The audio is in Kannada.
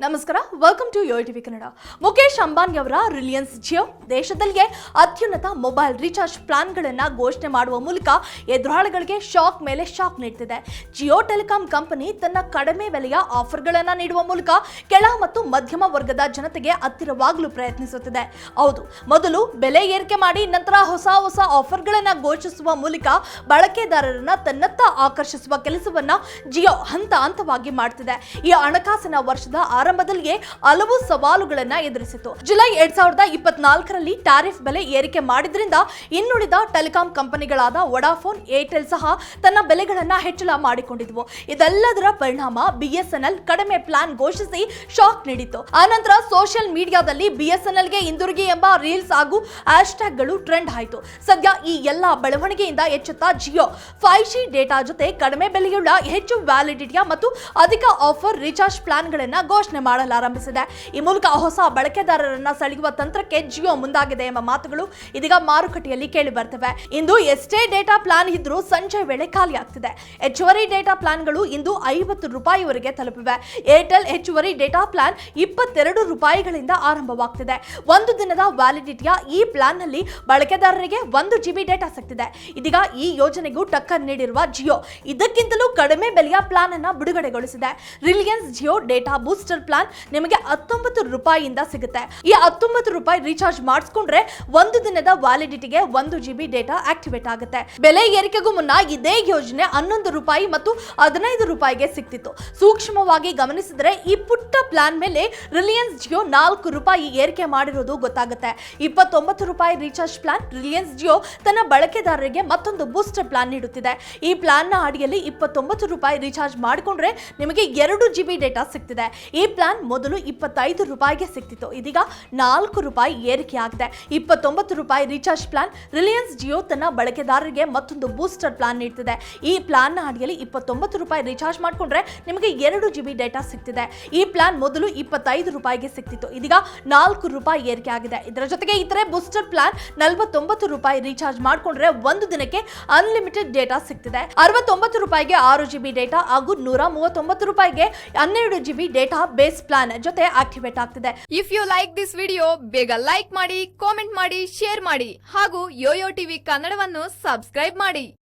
ನಮಸ್ಕಾರ welcome to Yo TV Kannada Mukesh Ambani ಅವರ ರಿಲಯನ್ಸ್ ಜಿಯೋ ದೇಶದಲ್ಲಿಯೇ ಅತ್ಯುನ್ನತ ಮೊಬೈಲ್ ರೀಚಾರ್ಜ್ ಪ್ಲಾನ್ಗಳನ್ನು ಘೋಷಣೆ ಮಾಡುವ ಮೂಲಕ ಎದುರಾಳಿಗಳಿಗೆ ಶಾಕ್ ಮೇಲೆ ಶಾಕ್ ನೀಡ್ತಿದೆ. ಜಿಯೋ ಟೆಲಿಕಾಂ ಕಂಪನಿ ತನ್ನ ಕಡಿಮೆ ಬೆಲೆಯ ಆಫರ್ಗಳನ್ನು ನೀಡುವ ಮೂಲಕ ಕೆಳ ಮತ್ತು ಮಧ್ಯಮ ವರ್ಗದ ಜನತೆಗೆ ಹತ್ತಿರವಾಗಲು ಪ್ರಯತ್ನಿಸುತ್ತಿದೆ. ಹೌದು, ಮೊದಲು ಬೆಲೆ ಏರಿಕೆ ಮಾಡಿ ನಂತರ ಹೊಸ ಹೊಸ ಆಫರ್ಗಳನ್ನು ಘೋಷಿಸುವ ಮೂಲಕ ಬಳಕೆದಾರರನ್ನ ತನ್ನತ್ತ ಆಕರ್ಷಿಸುವ ಕೆಲಸವನ್ನು ಜಿಯೋ ಹಂತ ಹಂತವಾಗಿ ಮಾಡ್ತಿದೆ. ಈ ಹಣಕಾಸಿನ ವರ್ಷದ ಆರಂಭದಲ್ಲಿಯೇ ಹಲವು ಸವಾಲುಗಳನ್ನ ಎದುರಿಸಿತು ಜುಲೈ ಎರಡ್ ಸಾವಿರದ ಇಪ್ಪತ್ನಾಲ್ಕರಲ್ಲಿ ಟಾರಿಫ್ ಬೆಲೆ ಏರಿಕೆ ಮಾಡಿದ್ರಿಂದ ಇನ್ನುಳಿದ ಟೆಲಿಕಾಂ ಕಂಪನಿಗಳಾದ ವಡಾಫೋನ್, ಏರ್ಟೆಲ್ ಸಹ ತನ್ನ ಬೆಲೆಗಳನ್ನ ಹೆಚ್ಚಳ ಮಾಡಿಕೊಂಡಿದ್ವು. ಇದೆಲ್ಲದರ ಪರಿಣಾಮ ಬಿಎಸ್ಎನ್ಎಲ್ ಕಡಿಮೆ ಪ್ಲಾನ್ ಘೋಷಿಸಿ ಶಾಕ್ ನೀಡಿತ್ತು. ಆನಂತರ ಸೋಷಿಯಲ್ ಮೀಡಿಯಾದಲ್ಲಿ ಬಿಎಸ್ಎನ್ಎಲ್ಗೆ ಹಿಂದಿರುಗಿ ಎಂಬ ರೀಲ್ಸ್ ಹಾಗೂ ಹ್ಯಾಶ್ಗಳು ಟ್ರೆಂಡ್ ಆಯಿತು. ಸದ್ಯ ಈ ಎಲ್ಲ ಬೆಳವಣಿಗೆಯಿಂದ ಹೆಚ್ಚುತ್ತಾ ಜಿಯೋ ಫೈವ್ ಜಿ ಡೇಟಾ ಜೊತೆ ಕಡಿಮೆ ಬೆಲೆಯುಳ್ಳ ಹೆಚ್ಚು ವ್ಯಾಲಿಡಿಟಿಯ ಮತ್ತು ಅಧಿಕ ಆಫರ್ ರೀಚಾರ್ಜ್ ಪ್ಲಾನ್ಗಳನ್ನ ಘೋಷಣೆ ಮಾಡಲಾರಂಭಿಸಿದೆ. ಈ ಮೂಲಕ ಹೊಸ ಬಳಕೆದಾರರನ್ನ ಸೆಳೆಯುವ ತಂತ್ರಕ್ಕೆ ಜಿಯೋ ಮುಂದಾಗಿದೆ ಎಂಬ ಮಾತುಗಳು ಇದೀಗ ಮಾರುಕಟ್ಟೆಯಲ್ಲಿ ಕೇಳಿ ಬರ್ತವೆ. ಇಂದು ಎಷ್ಟೇ ಡೇಟಾ ಪ್ಲಾನ್ ಇದ್ರೂ ಸಂಜೆ ವೇಳೆ ಖಾಲಿ ಆಗ್ತಿದೆ. ಹೆಚ್ಚುವರಿ ಡೇಟಾ ಪ್ಲಾನ್ಗಳು ಇಂದು ಐವತ್ತು ರೂಪಾಯಿವರೆಗೆ ತಲುಪಿವೆ. ಏರ್ಟೆಲ್ ಹೆಚ್ಚುವರಿ ಡೇಟಾ ಪ್ಲಾನ್ ಇಪ್ಪತ್ತೆರಡು ರೂಪಾಯಿಗಳಿಂದ ಆರಂಭವಾಗ್ತಿದೆ. ಒಂದು ದಿನದ ವ್ಯಾಲಿಡಿಟಿಯ ಈ ಪ್ಲಾನ್ನಲ್ಲಿ ಬಳಕೆದಾರರಿಗೆ ಒಂದು ಜಿಬಿ ಡೇಟಾ ಸಿಗ್ತಿದೆ. ಇದೀಗ ಈ ಯೋಜನೆಗೂ ಟಕ್ಕರ್ ನೀಡಿರುವ ಜಿಯೋ ಇದಕ್ಕಿಂತಲೂ ಕಡಿಮೆ ಬೆಲೆಯ ಪ್ಲಾನ್ ಅನ್ನ ಬಿಡುಗಡೆಗೊಳಿಸಿದೆ. Reliance Jio data booster plan ನಿಮಗೆ ಹತ್ತೊಂಬತ್ತು ರೂಪಾಯಿಯಿಂದ ಸಿಗುತ್ತೆ. ಈ ಹತ್ತೊಂಬತ್ತು ರೂಪಾಯಿ ರೀಚಾರ್ಜ್ ಮಾಡಿಸ್ಕೊಂಡ್ರೆ ಒಂದು ದಿನದ ವ್ಯಾಲಿಡಿಟಿಗೆ ಒಂದು ಜಿ ಬಿ ಡೇಟಾ ಆಕ್ಟಿವೇಟ್ ಆಗುತ್ತೆ. ಬೆಲೆ ಏರಿಕೆಗೂ ಮುನ್ನ ಇದೇ ಯೋಜನೆ ಹನ್ನೊಂದು ರೂಪಾಯಿ ಮತ್ತು ಹದಿನೈದು ರೂಪಾಯಿಗೆ ಸಿಕ್ತಿತ್ತು. ಸೂಕ್ಷ್ಮವಾಗಿ ಗಮನಿಸಿದ್ರೆ ಈ ಪುಟ್ಟ ಪ್ಲಾನ್ ಮೇಲೆ ರಿಲಯನ್ಸ್ ಜಿಯೋ ನಾಲ್ಕು ರೂಪಾಯಿ ಏರಿಕೆ ಮಾಡಿರೋದು ಗೊತ್ತಾಗುತ್ತೆ. ಇಪ್ಪತ್ತೊಂಬತ್ತು ರೂಪಾಯಿ ರೀಚಾರ್ಜ್ ಪ್ಲಾನ್ ರಿಲಯನ್ಸ್ ಜಿಯೋ ತನ್ನ ಬಳಕೆದಾರರಿಗೆ ಮತ್ತೊಂದು ಬೂಸ್ಟರ್ ಪ್ಲಾನ್ ನೀಡುತ್ತಿದೆ. ಈ ಪ್ಲಾನ್ನ ಅಡಿಯಲ್ಲಿ ಇಪ್ಪತ್ತೊಂಬತ್ತು ರೂಪಾಯಿ ರೀಚಾರ್ಜ್ ಮಾಡಿಕೊಂಡ್ರೆ ನಿಮಗೆ ಎರಡು ಜಿಬಿ ಡೇಟಾ ಸಿಗ್ತಿದೆ ಈ ಪ್ಲಾನ್ ಮೊದಲು ಇಪ್ಪತ್ತೈದು ರೂಪಾಯಿಗೆ ಸಿಗ್ತಿತ್ತು ಇದೀಗ ನಾಲ್ಕು ರೂಪಾಯಿ ಏರಿಕೆ ಆಗಿದೆ ಇಪ್ಪತ್ತೊಂಬತ್ತು ರೂಪಾಯಿ ರೀಚಾರ್ಜ್ ಪ್ಲಾನ್ ರಿಲಯನ್ಸ್ ಜಿಯೋ ತನ್ನ ಬಳಕೆದಾರರಿಗೆ ಮತ್ತೊಂದು ಬೂಸ್ಟರ್ ಪ್ಲಾನ್ ನೀಡ್ತಿದೆ. ಈ ಪ್ಲಾನ್ನ ಅಡಿಯಲ್ಲಿ ಇಪ್ಪತ್ತೊಂಬತ್ತು ರೂಪಾಯಿ ರೀಚಾರ್ಜ್ ಮಾಡಿಕೊಂಡ್ರೆ ನಿಮಗೆ ಎರಡು ಜಿಬಿ ಡೇಟಾ ಸಿಗ್ತಿದೆ ಈ ಪ್ಲಾನ್ ಮೊದಲು ಇಪ್ಪತ್ತೈದು ರೂಪಾಯಿಗೆ ಸಿಗ್ತಿತ್ತು ಇದೀಗ ನಾಲ್ಕು ರೂಪಾಯಿ ಏರಿಕೆ ಆಗಿದೆ. ಇದರ ಜೊತೆಗೆ ಇತರೆ ಬೂಸ್ಟರ್ ಪ್ಲಾನ್ ನಲವತ್ತೊಂಬತ್ತು ರೂಪಾಯಿ ರೀಚಾರ್ಜ್ ಮಾಡಿಕೊಂಡ್ರೆ ಒಂದು ದಿನಕ್ಕೆ ಅನ್ಲಿಮಿಟೆಡ್ ಡೇಟಾ ಸಿಗ್ತಿದೆ ಅರವತ್ತೊಂಬತ್ತು ರೂಪಾಯಿಗೆ ಆರು ಜಿಬಿ ಡೇಟಾ ಹಾಗೂ ನೂರ ಮೂವತ್ತೊಂಬತ್ತು ರೂಪಾಯಿಗೆ ಹನ್ನೆರಡು ಜಿಬಿ ಡೇಟಾ ಬೇಸ್ ಪ್ಲಾನ್ ಜೊತೆ ಆಕ್ಟಿವೇಟ್ ಆಗ್ತಿದೆ. If you like this video ಬೇಗ ಲೈಕ್ ಮಾಡಿ ಕಾಮೆಂಟ್ ಮಾಡಿ ಶೇರ್ ಮಾಡಿ ಹಾಗೂ ಯೋಯೋ ಟಿವಿ ಕನ್ನಡವನ್ನು ಸಬ್ಸ್ಕ್ರೈಬ್ ಮಾಡಿ.